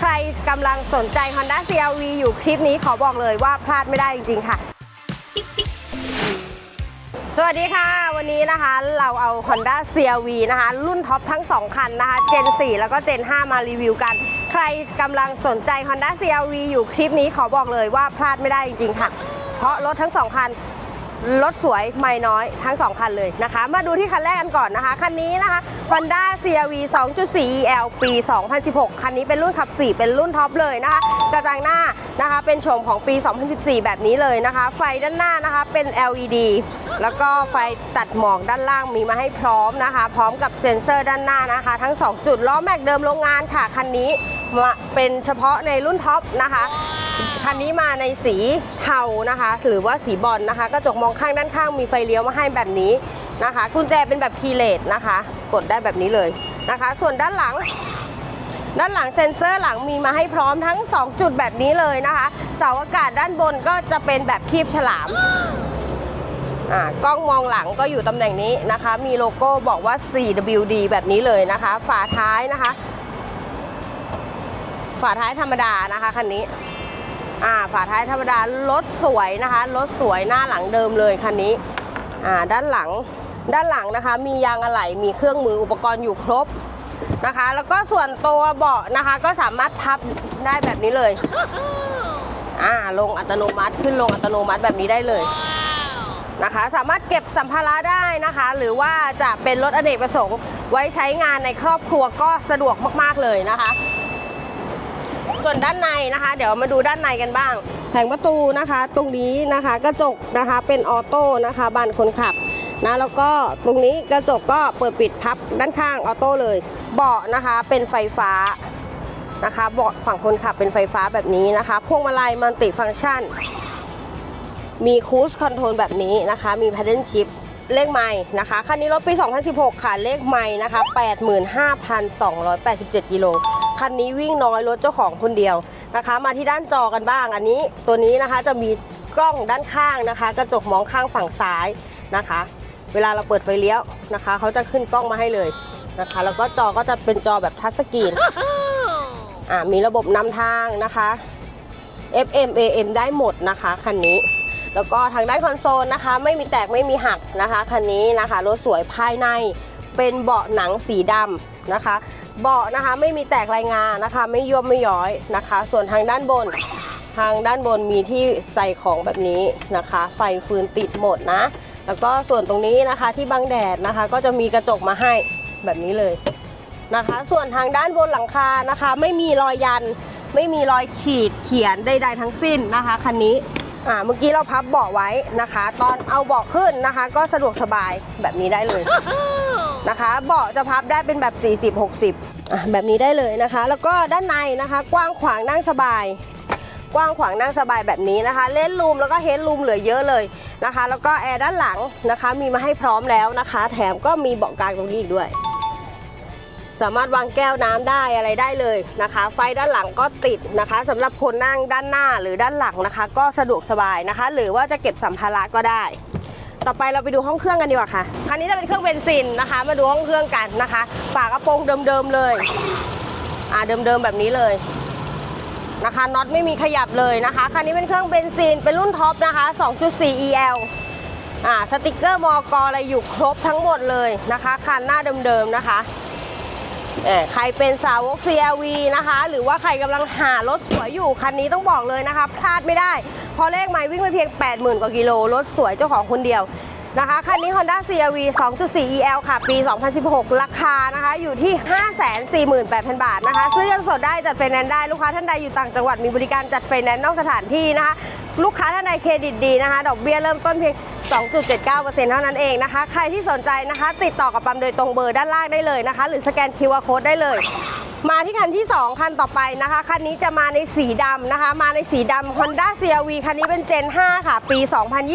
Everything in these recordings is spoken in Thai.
ใครกำลังสนใจ Honda CRV อยู่คลิปนี้ขอบอกเลยว่าพลาดไม่ได้จริง ๆ ค่ะ สวัสดีค่ะ วันนี้นะคะเราเอา Honda CRV นะคะ รุ่นท็อปทั้ง 2 คันนะคะ Gen 4 แล้วก็ Gen 5 มารีวิวกัน ใครกำลังสนใจ Honda CRV อยู่คลิปนี้ขอบอกเลยว่าพลาดไม่ได้จริง ๆ ค่ะ เพราะรถทั้ง 2 คัน รถสวยไม่น้อยทั้ง 2 คันเลยนะคะ มาดูที่คันแรกกันก่อนนะคะ คันนี้นะคะ Honda CRV 2.4 EL ปี 2016 คันนี้เป็นรุ่นขับ 4 เป็นรุ่นท็อปเลยนะคะ กระจังหน้านะคะเป็นโฉมของปี 2014 แบบนี้เลยนะคะ ไฟด้านหน้านะคะเป็น LED แล้วก็ไฟตัดหมอกด้านล่างมีมาให้พร้อมนะคะ พร้อมกับเซ็นเซอร์ด้านหน้านะคะ ทั้ง 2 จุดล้อแม็กเดิมโรงงานค่ะ คันนี้มาเป็นเฉพาะในรุ่นท็อปนะคะ คันนี้มาในสีเทานะคะ หรือว่าสีบอลนะคะ กระจกมองข้างด้านข้างมีไฟเลี้ยวมาให้แบบนี้นะคะ กุญแจเป็นแบบคีย์เลสนะคะ กดได้แบบนี้เลยนะคะ ส่วนด้านหลัง ด้านหลังเซ็นเซอร์หลังมีมาให้พร้อมทั้ง 2 จุดแบบนี้เลยนะคะ เสาอากาศด้านบนก็จะเป็นแบบคีบฉลามอ่ากล้องมองหลังก็อยู่ตำแหน่งนี้นะคะ มีโลโก้บอกว่า 4WD แบบนี้เลยนะคะ ฝาท้ายนะคะ ฝาท้ายธรรมดานะคะคันนี้ อ่าฝาท้ายธรรมดารถสวยนะคะรถสวยหน้าหลังเดิมเลยคันนี้อ่าด้านหลังด้านหลังนะคะ มียางอะไหล่มีเครื่องมืออุปกรณ์อยู่ครบนะคะ แล้วก็ส่วนตัวเบาะนะคะ ก็สามารถพับได้แบบนี้เลยอ่าลงอัตโนมัติขึ้นลงอัตโนมัติแบบนี้ได้เลยนะคะ สามารถเก็บสัมภาระได้นะคะ หรือว่าจะเป็นรถอเนกประสงค์ไว้ใช้งานในครอบครัวก็สะดวกมาก ๆ เลยนะคะ ส่วนด้านในนะคะ เดี๋ยวมาดูด้านในกันบ้าง แผงประตูนะคะ ตรงนี้นะคะกระจกนะคะเป็นออโต้นะคะบานคนขับนะแล้วก็ตรงนี้กระจกก็เปิดปิดพับด้านข้างออโต้เลย เบาะนะคะเป็นไฟฟ้านะคะ เบาะฝั่งคนขับเป็นไฟฟ้าแบบนี้นะคะพวงมาลัยมัลติฟังก์ชัน มีคูสคอนโทรลแบบนี้นะคะ มีแพดเดิลชิพเลขไม้นะคะคันนี้รถปี 2016 ค่ะ เลขไม้นะคะ 85,287 กิโล คันนี้วิ่งน้อยรถเจ้าของคนเดียวนะคะ มาที่ด้านจอกันบ้าง อันนี้ตัวนี้นะคะจะมีกล้องด้านข้างนะคะ กระจกมองข้างฝั่งซ้ายนะคะ เวลาเราเปิดไฟเลี้ยวนะคะเขาจะขึ้นกล้องมาให้เลยนะคะ แล้วก็จอก็จะเป็นจอแบบทัชสกรีนอ่ามีระบบนำทางนะคะ FM AM ได้หมดนะคะคันนี้แล้วก็ทางด้านคอนโซลนะคะ ไม่มีแตกไม่มีหักนะคะคันนี้นะคะรถสวยภายในเป็นเบาะหนังสีดำนะคะ เบาะนะคะไม่มีแตกรายงานนะคะ ไม่ย่มไม่ย้อยนะคะ ส่วนทางด้านบน ทางด้านบนมีที่ใส่ของแบบนี้นะคะ ไฟฟืนติดหมดนะ แล้วก็ส่วนตรงนี้นะคะที่บังแดดนะคะ ก็จะมีกระจกมาให้แบบนี้เลยนะคะ ส่วนทางด้านบนหลังคานะคะ ไม่มีรอยยัน ไม่มีรอยขีดเขียนใดๆทั้งสิ้นนะคะคันนี้ อ่าเมื่อกี้เราพับเบาะไว้นะคะ ตอนเอาเบาะขึ้นนะคะ ก็สะดวกสบายแบบนี้ได้เลยนะคะ เบาะจะพับได้เป็นแบบ 40 60อะแบบนี้ได้เลยนะคะ แล้วก็ด้านในนะคะ กว้างขวางนั่งสบาย กว้างขวางนั่งสบายแบบนี้นะคะ เล่นรูมแล้วก็เฮดรูมเหลือเยอะเลยนะคะ แล้วก็แอร์ด้านหลังนะคะ มีมาให้พร้อมแล้วนะคะ แถมก็มีเบาะกลางตรงนี้อีกด้วย สามารถวางแก้วน้ำได้อะไรได้เลยนะคะ ไฟด้านหลังก็ติดนะคะสำหรับคนนั่งด้านหน้าหรือด้านหลังนะคะ ก็สะดวกสบายนะคะ หรือว่าจะเก็บสัมภาระก็ได้ ต่อไปเราไปดูห้องเครื่องกันดีกว่าค่ะคันนี้จะเป็นเครื่องเบนซินนะคะ มาดูห้องเครื่องกันนะคะ ฝากระโปรงเดิมๆเลยอ่าเดิมๆแบบนี้เลยนะคะน็อตไม่มีขยับเลยนะคะคันนี้เป็นเครื่องเบนซินเป็นรุ่นท็อปนะคะ 2.4 EL อ่าสติกเกอร์มอกอะไรอยู่ครบทั้งหมดเลยนะคะคันหน้าเดิมๆนะคะ ใครเป็นสาวก CRV นะคะ หรือว่าใครกำลังหารถสวยอยู่คันนี้ต้องบอกเลยนะคะ พลาดไม่ได้ เพราะเลขไม้วิ่งไปเพียง 80,000 กว่ากิโล รถสวยเจ้าของคนเดียวนะคะคันนี้ Honda CRV 2.4 EL ค่ะ ปี 2016 ราคานะคะ อยู่ที่ 548,000 บาทนะคะ ซื้อเงินสดได้จัดไฟแนนซ์ได้ ลูกค้าท่านใดอยู่ต่างจังหวัดมีบริการจัดไฟแนนซ์นอกสถานที่นะคะ ลูกค้าท่านใดเครดิตดีนะคะ ดอกเบี้ยเริ่มต้นเพียง 2.79%เท่านั้นเองนะคะ ใครที่สนใจนะคะ ติดต่อกับปั๊มโดยตรงเบอร์ด้านล่างได้เลยนะคะ หรือสแกน QR Code ได้เลย มาที่คันที่ 2 คันต่อไปนะคะ คันนี้จะมาในสีดำนะคะ มาในสีดำ Honda CRV คันนี้เป็น Gen 5 ค่ะ ปี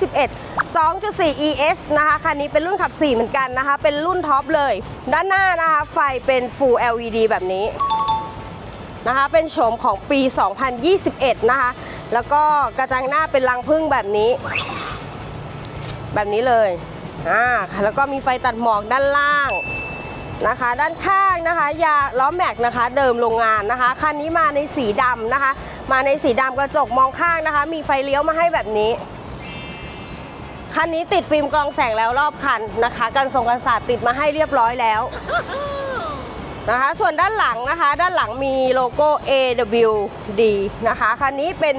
2021 2.4 ES นะคะ คันนี้เป็นรุ่นขับ 4 เหมือนกันนะคะ เป็นรุ่นท็อปเลย ด้านหน้านะคะ ไฟเป็น Full LED แบบนี้นะคะ เป็นโฉมของปี 2021 นะคะ แล้วก็กระจังหน้าเป็นรังพึ่งแบบนี้ แบบนี้เลยอ่าแล้วก็มีไฟตัดหมอกด้านล่างนะคะ ด้านข้างนะคะ ยาล้อแม็กนะคะ เดิมโรงงานนะคะคันนี้มาในสีดำนะคะ มาในสีดำกระจกมองข้างนะคะ มีไฟเลี้ยวมาให้แบบนี้คันนี้ติดฟิล์มกรองแสงแล้วรอบคันนะคะกันทรงกันศาสตร์ติดมาให้เรียบร้อยแล้วนะคะ ส่วนด้านหลังนะคะ ด้านหลังมีโลโก้ AWD นะคะคันนี้เป็น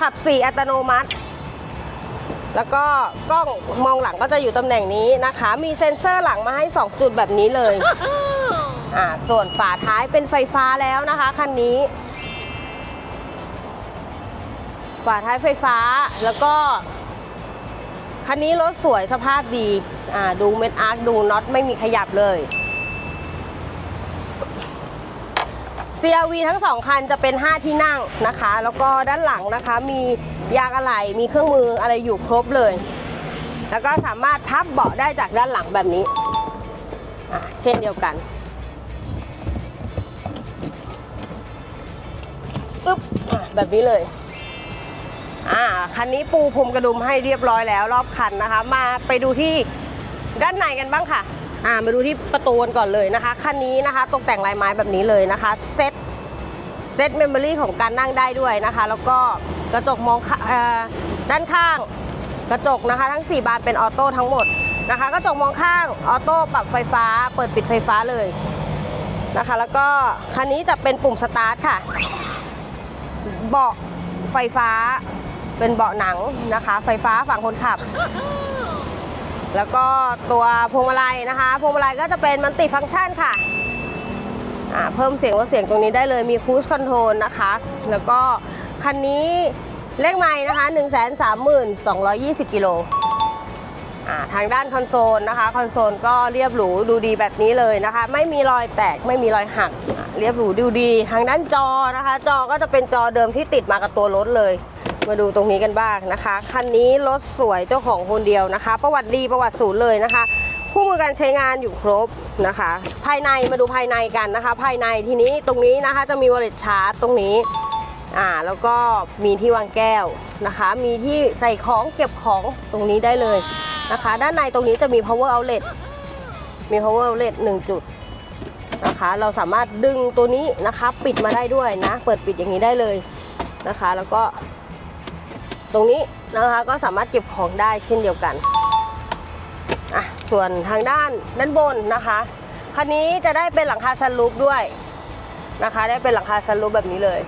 ขับ 4 อัตโนมัติ แล้วก็กล้องมองหลังก็จะอยู่ตำแหน่งนี้นะคะ มีเซ็นเซอร์หลังมาให้ 2 จุดแบบนี้เลยอ่าส่วนฝาท้ายเป็นไฟฟ้าแล้วนะคะคันนี้ ฝาท้ายไฟฟ้าแล้วก็ คันนี้รถสวยสภาพดีอ่าดูเม็ดอาร์คดูน็อตไม่มีขยับเลย CRV ทั้งสองคันจะเป็น 5 ที่นั่งนะคะ แล้วก็ด้านหลังนะคะ มียางอะไหล่มีเครื่องมืออะไรอยู่ครบเลย แล้วก็สามารถพับเบาะได้จากด้านหลังแบบนี้ เช่นเดียวกันอึ๊บอะแบบนี้เลยอ่าคันนี้ปูพรมกระดุมให้เรียบร้อยแล้วรอบคันนะคะ มาไปดูที่ด้านในกันบ้างค่ะ อ่ามาดูที่ประตูกันก่อนเลยนะคะคันนี้นะคะตกแต่งลายไม้แบบนี้เลยนะคะเซ็ตเซ็ตเมมโมรี่ของการนั่งได้ด้วยนะคะ แล้วก็กระจกมองอด้านข้างกระจกนะคะ ทั้ง 4 บานเป็นออโต้ทั้งหมดนะคะ กระจกมองข้างออโต้ปรับไฟฟ้า เปิดปิดไฟฟ้าเลยนะคะ แล้วก็คันนี้จะเป็นปุ่มสตาร์ทค่ะ เบาะไฟฟ้าเป็นเบาะหนังนะคะ ไฟฟ้าฝั่งคนขับ แล้วก็ตัวพวงมาลัยนะคะพวงมาลัยก็จะเป็นมันติฟังก์ชันค่ะเพิ่มเสียงลดเสียงตรงนี้ได้เลยมีคูสคอนโทรลนะคะ แล้วก็คันนี้เลขไม้นะคะ 1 3 2 2 2 0กิโลอ่าทางด้านคอนโซลนะคะ คอนโซลก็เรียบหรูดูดีแบบนี้เลยนะคะ ไม่มีรอยแตกไม่มีรอยหัก เรียบหรูดูดี ทางด้านจอนะคะ จอก็จะเป็นจอเดิมที่ติดมากับตัวรถเลย มาดูตรงนี้กันบ้างนะคะคันนี้รถสวยเจ้าของคนเดียวนะคะ ประวัติดีประวัติศูนย์เลยนะคะ คู่มือการใช้งานอยู่ครบนะคะ ภายในมาดูภายในกันนะคะ ภายในทีนี้ตรงนี้นะคะจะมีวอลเล็ตชาร์จตรงนี้อ่าแล้วก็มีที่วางแก้วนะคะ มีที่ใส่ของเก็บของตรงนี้ได้เลยนะคะ ด้านในตรงนี้จะมี power outlet มี power outlet 1 จุดนะคะ เราสามารถดึงตัวนี้นะคะ ปิดมาได้ด้วยนะ เปิดปิดอย่างนี้ได้เลยนะคะ แล้วก็ ตรงนี้นะคะก็สามารถเก็บของได้เช่นเดียวกันอะส่วนทางด้านด้านบนนะคะคันนี้จะได้เป็นหลังคาซันรูฟด้วยนะคะ ได้เป็นหลังคาซันรูฟแบบนี้เลย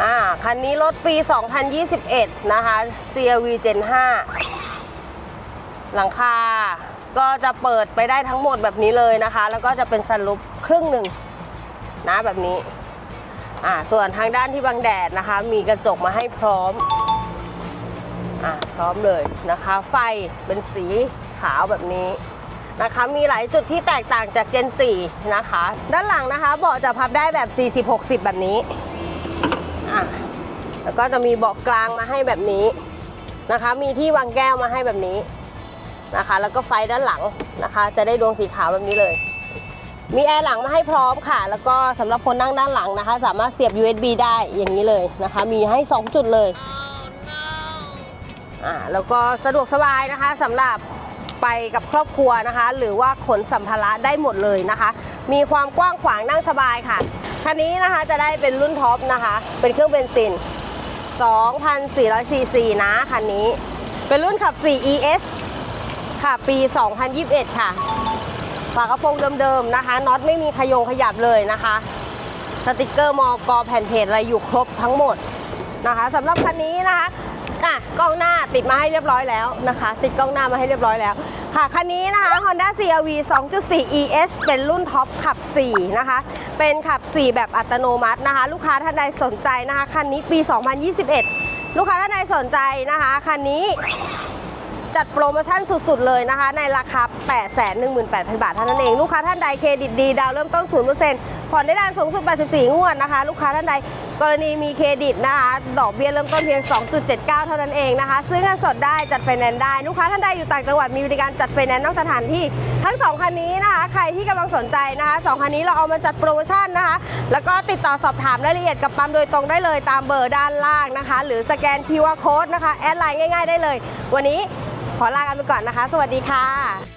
อ่าคันนี้รถปี 2021 นะคะ CRV Gen 5 หลังคาก็จะเปิดไปได้ทั้งหมดแบบนี้เลยนะคะ แล้วก็จะเป็นซันรูฟครึ่งหนึ่งนะแบบนี้อ่าส่วนทางด้านที่บังแดดนะคะ มีกระจกมาให้พร้อม อ่าพร้อมเลยนะคะ ไฟเป็นสีขาวแบบนี้นะคะ มีหลายจุดที่แตกต่างจาก Gen 4นะคะ ด้านหลังนะคะเบาะจะพับได้แบบ 40-60 แบบนี้อ่าแล้วก็จะมีเบาะกลางมาให้แบบนี้นะคะ มีที่วางแก้วมาให้แบบนี้นะคะ แล้วก็ไฟด้านหลังนะคะ จะได้ดวงสีขาวแบบนี้เลย มีแอร์หลังมาให้พร้อมค่ะ แล้วก็สำหรับคนนั่งด้านหลังนะคะ สามารถเสียบ USB ได้อย่างนี้เลยนะคะ มีให้ 2 จุดเลย อ่าแล้วก็สะดวกสบายนะคะสำหรับไปกับครอบครัวนะคะ หรือว่าขนสัมภาระได้หมดเลยนะคะ มีความกว้างขวางนั่งสบายค่ะคันนี้นะคะจะได้เป็นรุ่นท็อปนะคะ เป็นเครื่องเบนซิน 2,400ซีซีนะคันนี้ เป็นรุ่นขับ 4 ES ค่ะปี 2021 ค่ะ ฝากระโปรงเดิมๆนะคะน็อตไม่มีขยงขยับเลยนะคะสติกเกอร์มอกอแผ่นเพจอะไรอยู่ครบทั้งหมดนะคะสำหรับคันนี้นะคะ อะกล้องหน้าติดมาให้เรียบร้อยแล้วนะคะ ติดกล้องหน้ามาให้เรียบร้อยแล้ว ค่ะคันนี้นะคะ Honda CRV 2.4 ES เป็นรุ่นท็อปขับ 4 นะคะ เป็นขับ 4 แบบอัตโนมัตินะคะ ลูกค้าท่านใดสนใจนะคะคันนี้ปี 2021 ลูกค้าท่านใดสนใจนะคะคันนี้จัดโปรโมชั่นสุด ๆ เลยนะคะ ในราคา 818,000 บาทเท่านั้นเอง ลูกค้าท่านใดเครดิตดี ดาวเริ่มต้น 0% ผ่อนได้นานสูงสุด 84 งวดนะคะ ลูกค้าท่านใดกรณีมีเครดิตนะคะดอกเบี้ยเริ่มต้นเพียง 2.79 เท่านั้นเองนะคะ ซื้อเงินสดได้จัดไฟแนนซ์ได้ ลูกค้าท่านใดอยู่ต่างจังหวัดมีบริการจัดไฟแนนซ์นอกสถานที่ทั้ง 2 คันนี้นะคะ ใครที่กำลังสนใจนะคะสองคันนี้เราเอามาจัดโปรโมชั่นนะคะ แล้วก็ติดต่อสอบถามรายละเอียดกับปั๊มโดยตรงได้เลยตามเบอร์ด้านล่างนะคะ หรือสแกน QR Code นะคะแอดไลน์ง่าย ๆ ได้เลย วันนี้ขอลากันไปก่อนนะคะ สวัสดีค่ะ